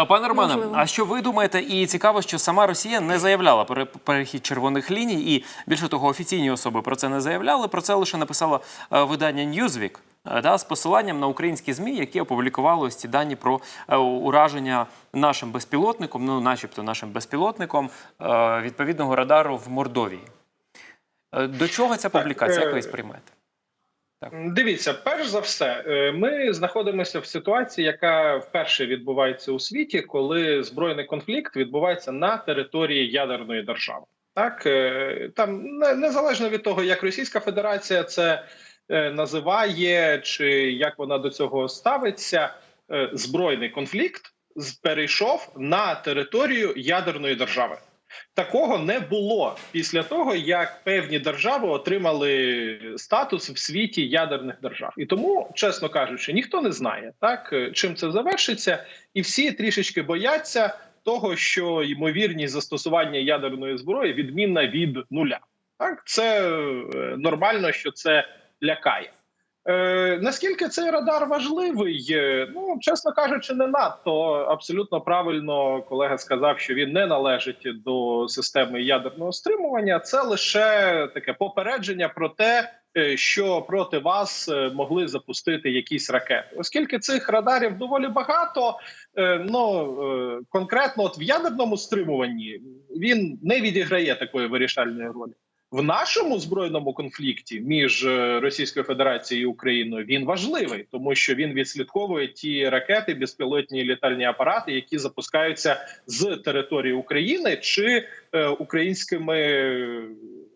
А, Пане Романе, Можливо. а що ви думаєте? І цікаво, що сама Росія не заявляла пере- перехід червоних ліній, і більше того, офіційні особи про це не заявляли. Про це лише написало е, видання Newsweek, е, да, з посиланням на українські змі, які опублікували ось ці дані про е, ураження нашим безпілотником, ну, начебто, нашим безпілотником відповідного радару в Мордовії. До чого ця публікація? Як ви е, сприймаєте? Дивіться, перш за все, е, ми знаходимося в ситуації, яка вперше відбувається у світі, коли збройний конфлікт відбувається на території ядерної держави. Так е, там незалежно від того, як Російська Федерація це е, називає, чи як вона до цього ставиться, збройний конфлікт перейшов на територію ядерної держави. Такого не було після того, як певні держави отримали статус в світі ядерних держав, і тому, чесно кажучи, ніхто не знає так, е, чим це завершиться, і всі трішечки бояться того, що ймовірність застосування ядерної зброї відмінна від нуля. Так, це е, нормально, що це лякає. Е, наскільки цей радар важливий? Е, Ну чесно кажучи, не надто абсолютно правильно колега сказав, що він не належить до системи ядерного стримування. Це лише таке попередження про те, е, що проти вас могли запустити якісь ракети, оскільки цих радарів доволі багато. Ну конкретно, от в ядерному стримуванні він не відіграє такої вирішальної ролі. В нашому збройному конфлікті між е, Російською Федерацією і Україною він важливий, тому що він відслідковує ті ракети, безпілотні літальні апарати, які запускаються з території України чи е, українськими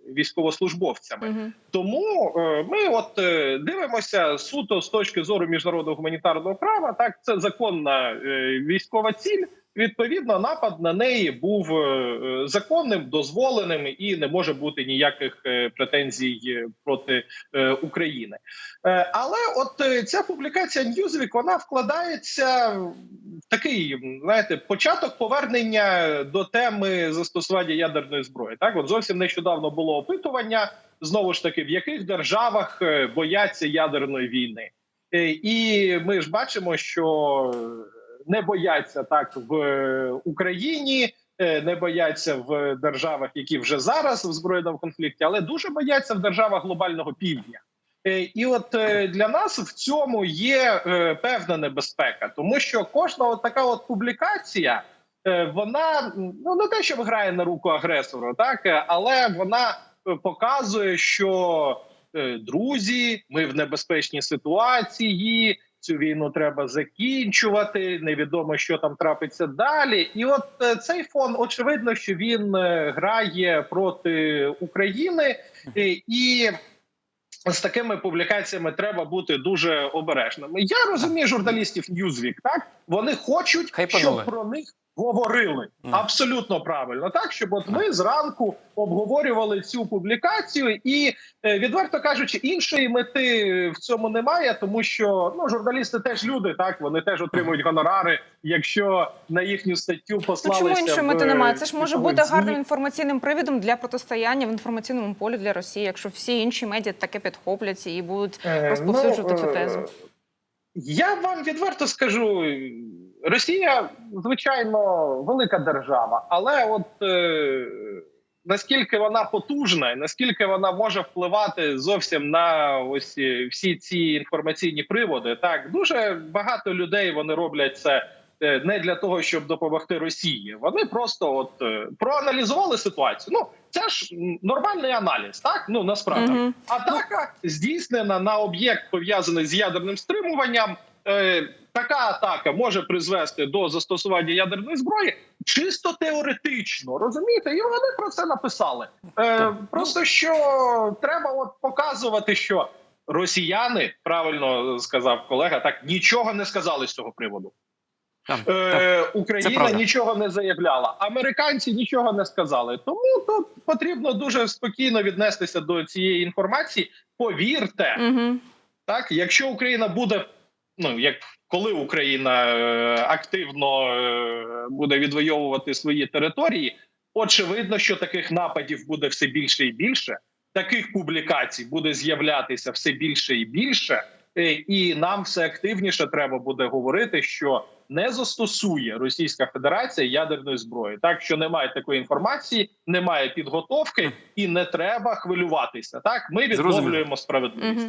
військовослужбовцями. Мгм. Тому е, ми от е, дивимося суто з точки зору міжнародного гуманітарного права. Так, це законна е, військова ціль. Відповідно, напад на неї був е, е, законним, дозволеним і не може бути ніяких е, претензій проти України. Але от ця публікація Newsweek, вона вкладається в такий, знаєте, початок повернення до теми застосування ядерної зброї. Так, от зовсім нещодавно було опитування знову ж таки, в яких державах бояться ядерної війни. І ми ж бачимо, що не бояться так в е, Україні, е, не бояться в державах, які вже зараз в збройному конфлікті, але дуже бояться в державах глобального півдня. Е, І от для нас в цьому є певна небезпека, тому що кожна от така от публікація, вона ну не те, що грає на руку агресору, так але вона показує, що друзі, ми в небезпечній ситуації. Цю війну треба закінчувати. Невідомо, що там трапиться далі. І от е, цей фон, очевидно, що він е, грає проти України, Е, і з такими публікаціями треба бути дуже обережними. Я розумію журналістів Newsweek, так вони хочуть, Хайпанули. щоб про них говорили. Абсолютно правильно, так щоб от ми зранку обговорювали цю публікацію, і е, відверто кажучи, іншої мети в цьому немає, тому що ну журналісти теж люди, так? Вони теж отримують гонорари, якщо на їхню статтю Ну чому іншої мети немає? Це ж може бути гарним інформаційним привідом для протистояння в інформаційному полі для Росії, якщо всі інші медіа таке підхоплять і будуть Е, розповсюджувати ну, цю е, тезу. Я вам відверто скажу: Росія, звичайно, велика держава, але от е, наскільки вона потужна, і наскільки вона може впливати зовсім на ось е, всі ці інформаційні приводи, так дуже багато людей вони роблять це. е, Не для того, щоб допомогти Росії, вони просто от е, проаналізували ситуацію. Ну це ж нормальний аналіз, так ну насправді Мгм. атака здійснена на об'єкт пов'язаний з ядерним стримуванням. Е, така атака може призвести до застосування ядерної зброї чисто теоретично, розумієте? І вони про це написали. Е, просто що треба от показувати, що росіяни правильно сказав колега, так нічого не сказали з цього приводу. Е, Україна нічого не заявляла, американці нічого не сказали. Тому тут потрібно дуже спокійно віднестися до цієї інформації. Повірте, Угу. так якщо Україна буде, ну як коли Україна е, активно е, буде відвоювати свої території, очевидно, що таких нападів буде все більше і більше. Таких публікацій буде з'являтися все більше і більше, Е, і нам все активніше треба буде говорити, що не застосує Російська Федерація ядерної зброї. Так що немає такої інформації, немає підготовки і не треба хвилюватися. Так ми відновлюємо справедливість.